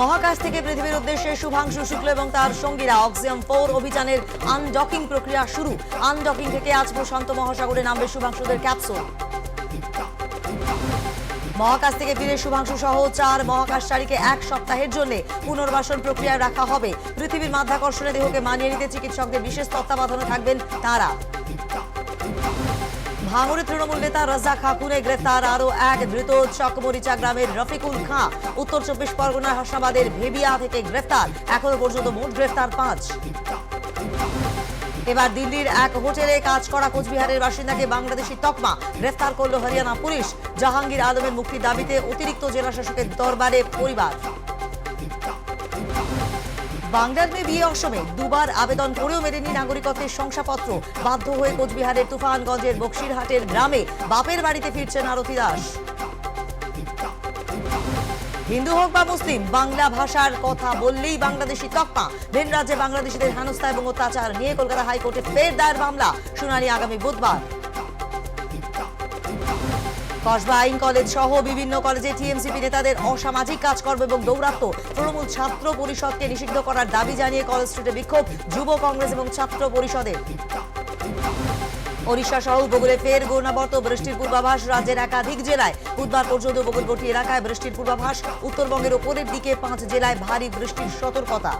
মহাকাশ থেকে পৃথিবীর উদ্দেশ্যে শুভাংশু শুক্ল এবং তার সঙ্গীরা অক্সিয়াম ফোর অভিযানের আনডকিং প্রক্রিয়া শুরু। আনডকিং থেকে আজ প্রশান্ত মহাসাগরে নামবে শুভাংশুদের ক্যাপসুল। মহাকাশ থেকে ফিরে শুভাংশু সহ চার মহাকাশচারীকে এক সপ্তাহের জন্য পুনর্বাসন প্রক্রিয়ায় রাখা হবে। পৃথিবীর মাধ্যাকর্ষণে দেহকে মানিয়ে নিতে চিকিৎসকদের বিশেষ তত্ত্বাবধানে থাকবেন তারা। ভাঙড়ে তৃণমূল নেতা রাজা খাকুনে গ্রেফতার আরও এক ধৃত চকমরিচা গ্রামের রফিকুল খাঁ। উত্তর চব্বিশ পরগনার হাসনাবাদের ভেবিয়া থেকে গ্রেফতার। এখনও পর্যন্ত মোট গ্রেফতার পাঁচ। এবার দিল্লির এক হোটেলে কাজ করা কোচবিহারের বাসিন্দাকে বাংলাদেশি তকমা গ্রেফতার করল হরিয়ানা পুলিশ। জাহাঙ্গীর আলমের মুক্তির দাবিতে অতিরিক্ত জেলা শাসকের দরবারে পরিবার। বাংলার মেয়ে বিয়ে অসমে দুবার আবেদন করেও মেলেনি নাগরিকত্বের শংসাপত্র। বাধ্য হয়ে কোচবিহারের তুফানগঞ্জের বক্সিরহাটের গ্রামে বাপের বাড়িতে ফিরছেন আরতি দাস। হিন্দু হোক বা মুসলিম, বাংলা ভাষার কথা বললেই বাংলাদেশি তকমা। ভিন রাজ্যে বাংলাদেশিদের হেনস্থা এবং অত্যাচার নিয়ে কলকাতা হাইকোর্টে ফের দায়ের মামলা। শুনানি আগামী বুধবার। কসবা আইন কলেজ সহ বিভিন্ন কলেজে টিএমসিপি নেতাদের অসামাজিক কাজকর্ম এবং দৌরাত্ম তৃণমূল ছাত্র পরিষদকে নিষিদ্ধ করার দাবি জানিয়ে কলেজ স্ট্রিটে বিক্ষোভ যুব কংগ্রেস এবং ছাত্র পরিষদের ওড়িশা সহ উপকূলে ফের ঘূর্ণাবর্ত, বৃষ্টির পূর্বাভাস রাজ্যের একাধিক জেলায়। বুধবার পর্যন্ত উপকূলবর্তী এলাকায় বৃষ্টির পূর্বাভাস, উত্তরবঙ্গের ওপরের দিকে পাঁচ জেলায় ভারী বৃষ্টির সতর্কতা।